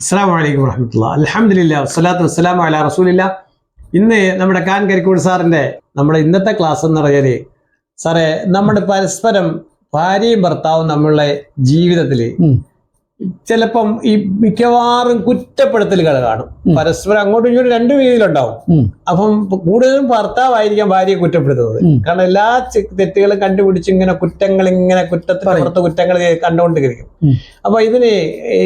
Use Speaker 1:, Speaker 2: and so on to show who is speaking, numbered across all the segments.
Speaker 1: അസ്സാം വലൈക്കും വറഹമത്തുള്ള അലഹമില്ല വസ്സലാത്തു വസ്സലാം അല റസൂലില്ല ഇന്ന് നമ്മുടെ കാൻ കരിക്കൂട് സാറിന്റെ നമ്മുടെ ഇന്നത്തെ ക്ലാസ് എന്ന് പറഞ്ഞാൽ സാറേ നമ്മുടെ പരസ്പരം ഭാര്യയും ഭർത്താവും നമ്മളുടെ ജീവിതത്തിൽ
Speaker 2: ഉം.
Speaker 1: ചിലപ്പം ഈ മിക്കവാറും കുറ്റപ്പെടുത്തലുകൾ കാണും. പരസ്പരം അങ്ങോട്ടും ഇങ്ങോട്ടും രണ്ട് രീതിയിലുണ്ടാവും. അപ്പം കൂടുതലും ഭർത്താവായിരിക്കാം ഭാര്യയെ കുറ്റപ്പെടുത്തുന്നത്. കാരണം എല്ലാ തെറ്റുകളും കണ്ടുപിടിച്ച് ഇങ്ങനെ കുറ്റങ്ങൾ ഇങ്ങനെ കുറ്റത്തിന് പുറത്ത് കുറ്റങ്ങൾ കണ്ടുകൊണ്ടിരിക്കും. അപ്പൊ ഇതിന്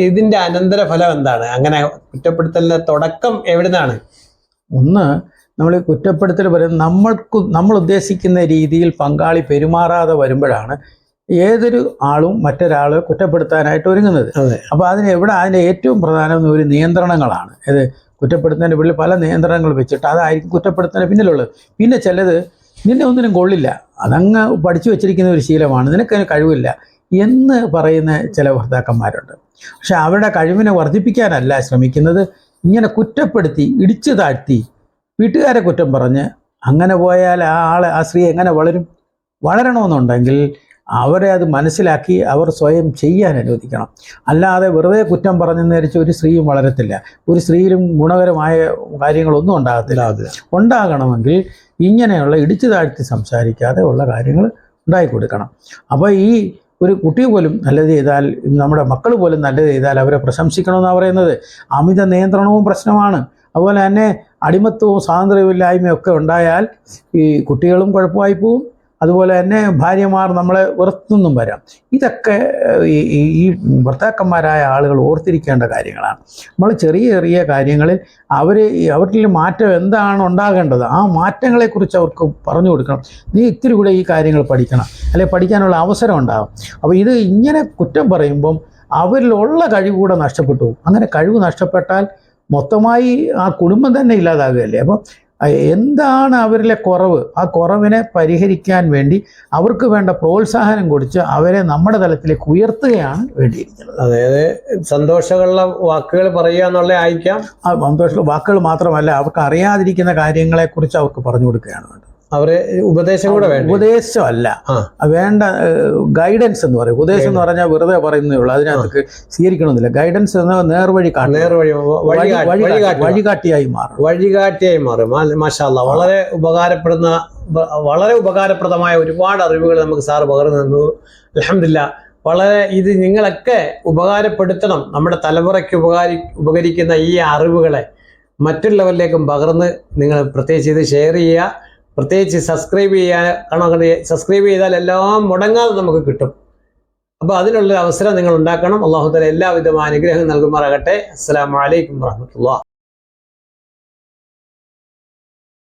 Speaker 1: ഇതിന്റെ അനന്തര ഫലം എന്താണ്? അങ്ങനെ കുറ്റപ്പെടുത്തലിന്റെ തുടക്കം എവിടുന്നാണ്?
Speaker 2: ഒന്ന് നമ്മൾ കുറ്റപ്പെടുത്തൽ പറയുന്നത് നമ്മൾക്ക് നമ്മൾ ഉദ്ദേശിക്കുന്ന രീതിയിൽ പങ്കാളി പെരുമാറാതെ വരുമ്പോഴാണ് ഏതൊരു ആളും മറ്റൊരാളെ കുറ്റപ്പെടുത്താനായിട്ട് ഒരുങ്ങുന്നത്.
Speaker 1: അപ്പൊ
Speaker 2: അപ്പോൾ അതിന് എവിടെ അതിന്റെ ഏറ്റവും പ്രധാനം ഒരു നിയന്ത്രണങ്ങളാണ്. ഇത് കുറ്റപ്പെടുത്തുന്നതിന്റെ പിന്നിൽ പല നിയന്ത്രണങ്ങൾ വെച്ചിട്ട് അതായിരിക്കും കുറ്റപ്പെടുത്തുന്നതിന് പിന്നിലുള്ളത്. പിന്നെ ചിലത് നിന്നെ ഒന്നിനും കൊള്ളില്ല. അതങ്ങ് പഠിച്ചു വെച്ചിരിക്കുന്ന ഒരു ശീലമാണ്. നിനക്കതിന് കഴിവില്ല എന്ന് പറയുന്ന ചില ഭർത്താക്കന്മാരുണ്ട്. പക്ഷെ അവരുടെ കഴിവിനെ വർദ്ധിപ്പിക്കാനല്ല ശ്രമിക്കുന്നത്. ഇങ്ങനെ കുറ്റപ്പെടുത്തി ഇടിച്ചു താഴ്ത്തി വീട്ടുകാരെ കുറ്റം പറഞ്ഞ് അങ്ങനെ പോയാൽ ആ ആൾ ആ സ്ത്രീ എങ്ങനെ വളരും? വളരണമെന്നുണ്ടെങ്കിൽ അവരെ അത് മനസ്സിലാക്കി അവർ സ്വയം ചെയ്യാൻ അനുവദിക്കണം. അല്ലാതെ വെറുതെ കുറ്റം പറഞ്ഞു നേരിച്ച് ഒരു സ്ത്രീയും വളരത്തില്ല. ഒരു സ്ത്രീയിലും ഗുണകരമായ കാര്യങ്ങളൊന്നും ഉണ്ടാകത്തില്ല. ഉണ്ടാകണമെങ്കിൽ ഇങ്ങനെയുള്ള ഇടിച്ചു താഴ്ത്തി സംസാരിക്കാതെ ഉള്ള കാര്യങ്ങൾ ഉണ്ടായി കൊടുക്കണം. അപ്പോൾ ഈ ഒരു കുട്ടി പോലും നല്ലത് ചെയ്താൽ നമ്മുടെ മക്കൾ പോലും നല്ലത് ചെയ്താൽ അവരെ പ്രശംസിക്കണമെന്നാണ് പറയുന്നത്. അമിത നിയന്ത്രണവും പ്രശ്നമാണ്. അതുപോലെ തന്നെ അടിമത്വവും സ്വാതന്ത്ര്യമില്ലായ്മയും ഒക്കെ ഉണ്ടായാൽ ഈ കുട്ടികളും കുഴപ്പമായി പോവും അതുപോലെ തന്നെ ഭാര്യമാർ നമ്മളെ വെറുത്തുനിന്നും വരാം. ഇതൊക്കെ ഈ ഭർത്താക്കന്മാരായ ആളുകൾ ഓർത്തിരിക്കേണ്ട കാര്യങ്ങളാണ്. നമ്മൾ ചെറിയ ചെറിയ കാര്യങ്ങളിൽ അവർ അവരിൽ മാറ്റം എന്താണ് ഉണ്ടാകേണ്ടത്? ആ മാറ്റങ്ങളെക്കുറിച്ച് അവർക്ക് പറഞ്ഞു കൊടുക്കണം. നീ ഇത്തിരി കൂടെ ഈ കാര്യങ്ങൾ പഠിക്കണം. അല്ലെ പഠിക്കാനുള്ള അവസരം ഉണ്ടാകും അപ്പോൾ ഇത് ഇങ്ങനെ കുറ്റം പറയുമ്പം അവരിലുള്ള കഴിവ് കൂടെ നഷ്ടപ്പെട്ടു അങ്ങനെ കഴിവ് നഷ്ടപ്പെട്ടാൽ മൊത്തമായി ആ കുടുംബം തന്നെ ഇല്ലാതാകുകയല്ലേ? അപ്പം അഹ് എന്താണ് അവരിലെ കുറവ്? ആ കുറവിനെ പരിഹരിക്കാൻ വേണ്ടി അവർക്ക് വേണ്ട പ്രോത്സാഹനം കൊടുത്ത് അവരെ നമ്മുടെ തലത്തിലേക്ക് ഉയർത്തുകയാണ് വേണ്ടിയിരിക്കുന്നത്.
Speaker 1: അതായത് സന്തോഷമുള്ള വാക്കുകൾ പറയുക എന്നുള്ള ആയിരിക്കാം.
Speaker 2: ആ സന്തോഷ വാക്കുകൾ മാത്രമല്ല അവർക്ക് അറിയാതിരിക്കുന്ന കാര്യങ്ങളെക്കുറിച്ച് അവർക്ക് പറഞ്ഞു കൊടുക്കുകയാണ് വേണ്ടത്.
Speaker 1: അവർ ഉപദേശം കൂടെ വേണ്ട?
Speaker 2: ഉപദേശമല്ല. വേണ്ട ഗൈഡൻസ് എന്ന് പറയും. ഉപദേശം എന്ന് പറഞ്ഞാൽ വെറുതെ പറയുന്നേ ഉള്ളൂ. അതിനകത്ത് സ്വീകരിക്കണമെന്നില്ല. ഗൈഡൻസ് എന്ന നേർവഴി. വഴികാട്ടിയായി മാറും.
Speaker 1: വഴികാട്ടിയായി മാറും. മാഷാല്ല വളരെ ഉപകാരപ്പെടുന്ന വളരെ ഉപകാരപ്രദമായ ഒരുപാട് അറിവുകൾ നമുക്ക് സാറ് പകർന്നു തന്നു അലഹമില്ല വളരെ ഇത് നിങ്ങളൊക്കെ ഉപകാരപ്പെടുത്തണം. നമ്മുടെ തലമുറയ്ക്ക് ഉപകാരി ഉപകരിക്കുന്ന ഈ അറിവുകളെ മറ്റുള്ളവരിലേക്കും പകർന്ന് നിങ്ങൾ പ്രത്യേകിച്ച് ഇത് ഷെയർ ചെയ്യുക. പ്രത്യേകിച്ച് സബ്സ്ക്രൈബ് ചെയ്യാൻ കാരണം സബ്സ്ക്രൈബ് ചെയ്താൽ എല്ലാം മുടങ്ങാതെ നമുക്ക് കിട്ടും. അപ്പോൾ അതിനുള്ള അവസരം നിങ്ങൾ ഉണ്ടാക്കണം. അള്ളാഹുത്തല എല്ലാവിധമായ അനുഗ്രഹം നൽകുമാറാകട്ടെ. അസ്സാം വലൈക്കും വറഹമത്തുള്ള